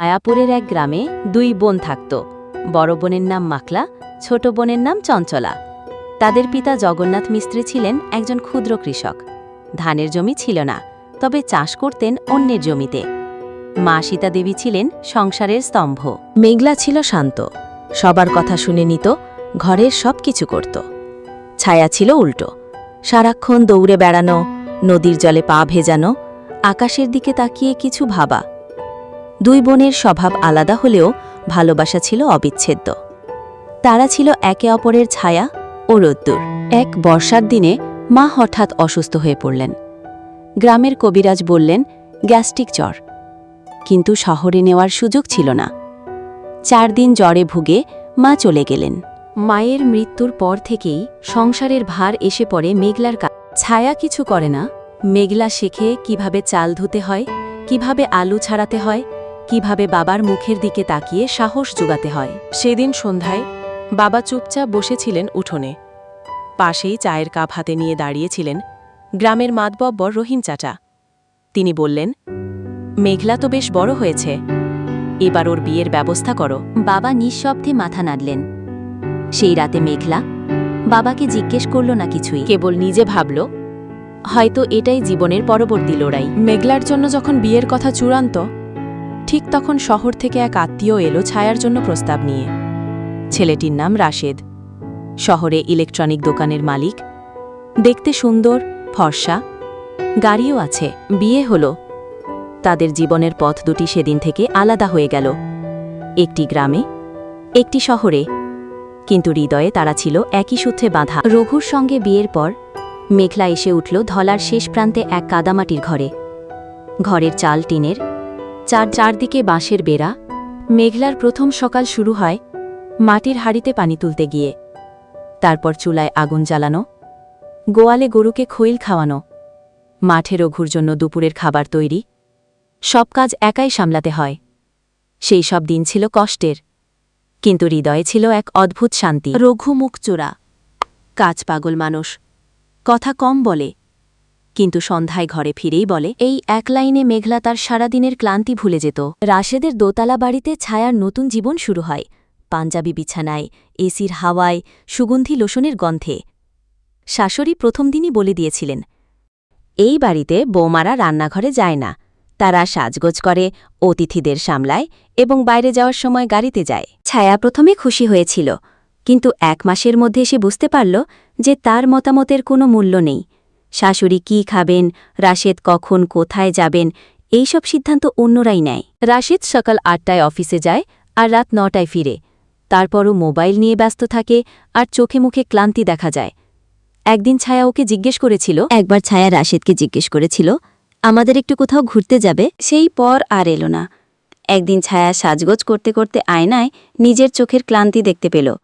মায়াপুরের এক গ্রামে দুই বোন থাকত। বড় বোনের নাম মাকলা ছোট বোনের নাম চঞ্চলা। তাদের পিতা জগন্নাথ মিস্ত্রি ছিলেন একজন ক্ষুদ্র কৃষক। ধানের জমি ছিল না, তবে চাষ করতেন অন্যের জমিতে। মা সীতা দেবী ছিলেন সংসারের স্তম্ভ। মেঘলা ছিল শান্ত। সবার কথা শুনে নিত, ঘরের সব কিছু করত। ছায়া ছিল উল্টো। সারাক্ষণ দৌড়ে বেড়ানো, নদীর জলে পা ভেজানো, আকাশের দিকে তাকিয়ে কিছু ভাবা। দুই বোনের স্বভাব আলাদা হলেও ভালোবাসা ছিল অবিচ্ছেদ্য। তারা ছিল একে অপরের ছায়া ও রোদ্দুর। এক বর্ষার দিনে মা হঠাৎ অসুস্থ হয়ে পড়লেন। গ্রামের কবিরাজ বললেন, গ্যাস্ট্রিক জ্বর। কিন্তু শহরে নেওয়ার সুযোগ ছিল না। চার দিন জ্বরে ভুগে মা চলে গেলেন। মায়ের মৃত্যুর পর থেকেই সংসারের ভার এসে পড়ে মেঘলার কা ছায়া কিছু করে না। মেঘলা শেখে কীভাবে চাল ধুতে হয়, কীভাবে আলু ছাড়াতে হয় কীভাবে বাবার মুখের দিকে তাকিয়ে সাহস যোগাতে হয়। সেদিন সন্ধ্যায় বাবা চুপচাপ বসেছিলেন উঠোনে। পাশেই চায়ের কাপ হাতে নিয়ে দাঁড়িয়েছিলেন গ্রামের মাতবব্বর রহিম চাচা। তিনি বললেন মেঘলা তো বেশ বড় হয়েছে। এবার ওর বিয়ের ব্যবস্থা করো। বাবা নিঃশব্দে মাথা নাড়লেন। সেই রাতে মেঘলা বাবাকে জিজ্ঞেস করল না কিছুই। কেবল নিজে ভাবল হয়তো এটাই জীবনের পরবর্তী লড়াই। মেঘলার জন্য যখন বিয়ের কথা চূড়ান্ত ঠিক তখন শহর থেকে এক আত্মীয় এলো ছায়ার জন্য প্রস্তাব নিয়ে। ছেলেটির নাম রাশেদ। শহরে ইলেকট্রনিক দোকানের মালিক। দেখতে সুন্দর, ফর্সা। গাড়িও আছে, বিয়ে হলো। তাদের জীবনের পথ দুটি সেদিন থেকে আলাদা হয়ে গেল। একটি গ্রামে, একটি শহরে। কিন্তু হৃদয়ে তারা ছিল একই সূত্রে বাঁধা। রঘুর সঙ্গে বিয়ের পর, মেঘলা এসে উঠল ধলার শেষ প্রান্তে এক কাদামাটির ঘরে। ঘরের চাল টিনের চার চারদিকে বাঁশের বেড়া, মেঘলার প্রথম সকাল শুরু হয় মাটির হাড়িতে পানি তুলতে গিয়ে। তারপর চুলায় আগুন জ্বালানো, গোয়ালে গরুকে খৈল খাওয়ানো, মাঠে রঘুর জন্য দুপুরের খাবার তৈরি, সব কাজ একাই সামলাতে হয়। সেই সব দিন ছিল কষ্টের, কিন্তু হৃদয়ে ছিল এক অদ্ভুত শান্তি। রঘু মুখচোরা কাজ পাগল মানুষ, কথা কম বলে কিন্তু সন্ধ্যায় ঘরে ফিরেই বলে, এই এক লাইনে মেঘলা তার সারাদিনের ক্লান্তি ভুলে যেত। রাশেদের দোতলা বাড়িতে ছায়ার নতুন জীবন শুরু হয়। পাঞ্জাবি বিছানায়, এসির হাওয়ায়, সুগন্ধি লোশনের গন্ধে। শাশুড়ি প্রথম দিনই বলে দিয়েছিলেন, এই বাড়িতে বৌমারা রান্নাঘরে যায় না। তারা সাজগোজ করে, অতিথিদের সামলায় এবং বাইরে যাওয়ার সময় গাড়িতে যায়। ছায়া প্রথমে খুশি হয়েছিল, কিন্তু এক মাসের মধ্যে সে বুঝতে পারল যে তার মতামতের কোনো মূল্য নেই। শাশুড়ি কি খাবেন? রাশেদ কখন কোথায় যাবেন? এইসব সিদ্ধান্ত অন্যরাই নেয়। রাশেদ সকাল আটটায় অফিসে যায় আর রাত নটায় ফিরে। তারপরও মোবাইল নিয়ে ব্যস্ত থাকে আর চোখে মুখে ক্লান্তি দেখা যায়। একদিন ছায়া ওকে জিজ্ঞেস করেছিল একবার ছায়া রাশেদকে জিজ্ঞেস করেছিল আমাদের একটু কোথাও ঘুরতে যাবে? সেই পর আর এলো না। একদিন ছায়া সাজগোজ করতে করতে আয়নায় নিজের চোখের ক্লান্তি দেখতে পেল।